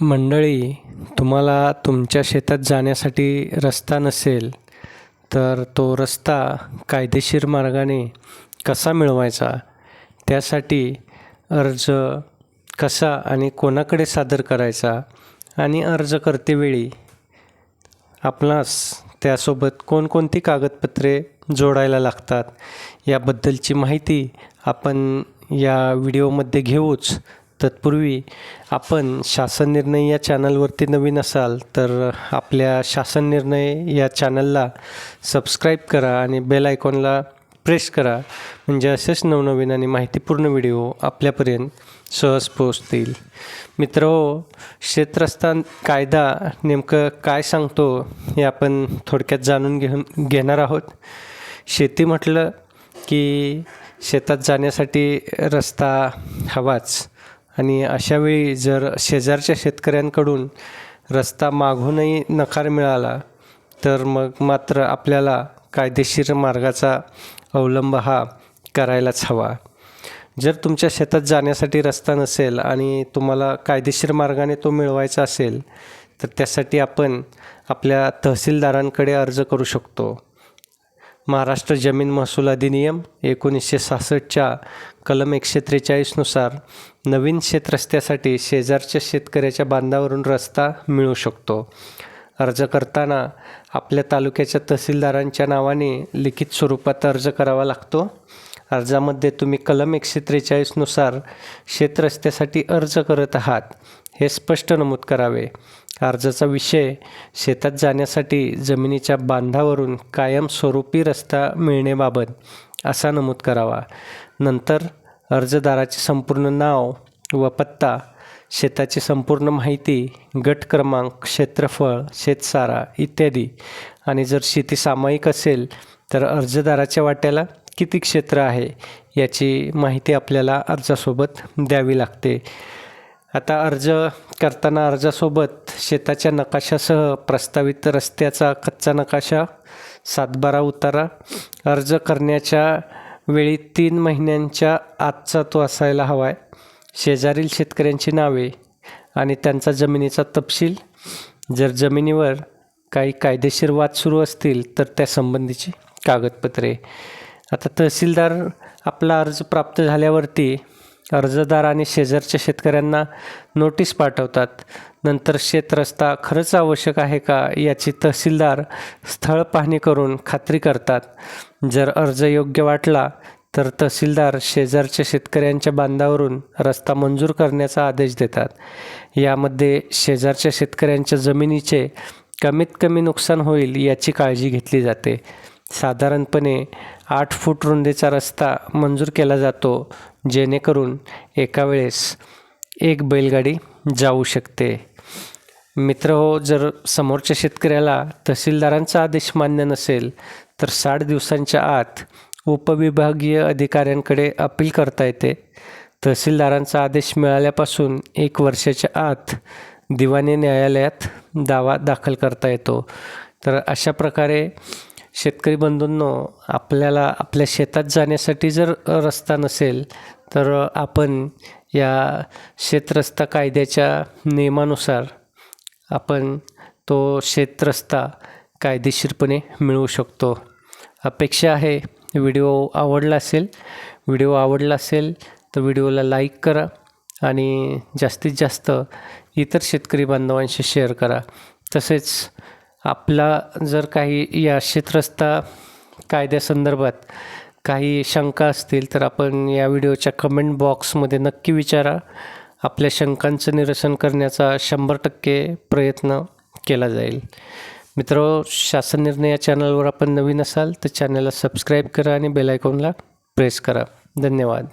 मंडळी तुम्हाला तुमच्या शेतात जाण्यासाठी रस्ता नसेल तर तो रस्ता कायदेशीर मार्गाने कसा मिळवायचा? त्यासाठी अर्ज कसा आणि कोणाकडे सादर करायचा आणि अर्ज करतेवेळी आपणास त्यासोबत कोणकोणती कागदपत्रे जोडायला लागतात? याबद्दलची माहिती आपण या व्हिडिओमध्ये घेऊच तत्पूर्वी आपण शासन निर्णय या चॅनलवरती नवीन असाल तर आपल्या शासन निर्णय या चॅनलला सबस्क्राईब करा आणि बेल आयकॉनला प्रेस करा. म्हणजे असेच नवनवीन आणि माहितीपूर्ण व्हिडिओ आपल्यापर्यंत सहज पोहोचतील. मित्र हो, क्षेत्रस्था कायदा नेमकं काय सांगतो हे आपण थोडक्यात जाणून घेऊन घेणार आहोत. शेती म्हटलं की शेतात जाण्यासाठी रस्ता हवाच. आणि अशावेळी जर शेजारच्या शेतकऱ्यांकडून रस्ता मागूनही नकार मिळाला तर मग मात्र आपल्याला कायदेशीर मार्गाचा अवलंब हा करायलाच हवा. जर तुमच्या शेतात जाण्यासाठी रस्ता नसेल आणि तुम्हाला कायदेशीर मार्गाने तो मिळवायचा असेल तर त्यासाठी आपण आपल्या तहसीलदारांकडे अर्ज करू शकतो. महाराष्ट्र जमीन महसूल अधिनियम एकोणीसशे सहासष्टच्या कलम एकशे त्रेचाळीसनुसार नवीन शेतरस्त्यासाठी शेजारच्या शेतकऱ्याच्या बांधावरून रस्ता मिळू शकतो. अर्ज करताना आपल्या तालुक्याच्या तहसीलदारांच्या नावाने लिखित स्वरूपात अर्ज करावा लागतो. अर्जामध्ये तुम्ही कलम एकशे त्रेचाळीसनुसार शेतरस्त्यासाठी अर्ज करत आहात हे स्पष्ट नमूद करावे. अर्जाचा विषय शेतात जाण्यासाठी जमिनीच्या बांधावरून कायमस्वरूपी रस्ता मिळण्याबाबत असा नमूद करावा. नंतर अर्जदाराचे संपूर्ण नाव व पत्ता शेताची संपूर्ण माहिती गट क्रमांक क्षेत्रफळ शेतसारा इत्यादी. आणि जर शेती सामायिक असेल तर अर्जदाराच्या वाट्याला किती क्षेत्र आहे याची माहिती आपल्याला अर्जासोबत द्यावी लागते. आता अर्ज करताना अर्जासोबत शेताच्या नकाशासह प्रस्तावित रस्त्याचा कच्चा नकाशा सातबारा उतारा अर्ज करण्याच्या वेळी तीन महिन्यांच्या आजचा तो असायला हवा आहे शेजारील शेतकऱ्यांची नावे आणि त्यांचा जमिनीचा तपशील. जर जमिनीवर काही कायदेशीर वाद सुरू असतील तर त्या संबंधीची कागदपत्रे. आता तहसीलदार आपला अर्ज प्राप्त झाल्यावरती अर्जदार आणि शेजारच्या शेतकऱ्यांना नोटीस पाठवतात. नंतर शेतरस्ता खरंच आवश्यक आहे का याची तहसीलदार स्थळ पाहणी करून खात्री करतात. जर अर्ज योग्य वाटला तर तहसीलदार शेजारच्या शेतकऱ्यांच्या बांधावरून रस्ता मंजूर करण्याचा आदेश देतात. यामध्ये शेजारच्या शेतकऱ्यांच्या जमिनीचे कमीत कमी नुकसान होईल याची काळजी घेतली जाते. साधारणपणे आठ फूट रुंदीचा रस्ता मंजूर केला जातो जेणेकरून एका वेळेस एक बैलगाडी जाऊ शकते. मित्र हो जर समोरच्या शेतकऱ्याला तहसीलदारांचा आदेश मान्य नसेल तर साठ दिवसांच्या आत उपविभागीय अधिकाऱ्यांकडे अपील करता येते. तहसीलदारांचा आदेश मिळाल्यापासून एक वर्षाच्या आत दिवाणी न्यायालयात दावा दाखल करता येतो. तर अशा प्रकारे शेतकरी बंधूंनो आपल्याला आपल्या शेतात जाण्यासाठी जर रस्ता नसेल तर आपण या शेतरस्ता कायद्याच्या नियमानुसार आपण तो शेतरस्ता कायदेशीरपणे मिळवू शकतो. अपेक्षा आहे व्हिडिओ आवडला असेल व्हिडिओ आवडला असेल तर व्हिडिओला लाईक करा आणि जास्तीत जास्त इतर शेतकरी बांधवांशी शेअर करा. तसेच आपला जर काही या क्षेत्रस्था कायद्यासंदर्भात काही शंका असतील तर आपण या व्हिडिओच्या कमेंट बॉक्समध्ये नक्की विचारा. आपल्या शंकांचं निरसन करण्याचा शंभर टक्के प्रयत्न केला जाईल. मित्र शासन निर्णय या चॅनलवर आपण नवीन असाल तर चॅनलला सबस्क्राईब करा आणि बेलायकॉनला प्रेस करा. धन्यवाद.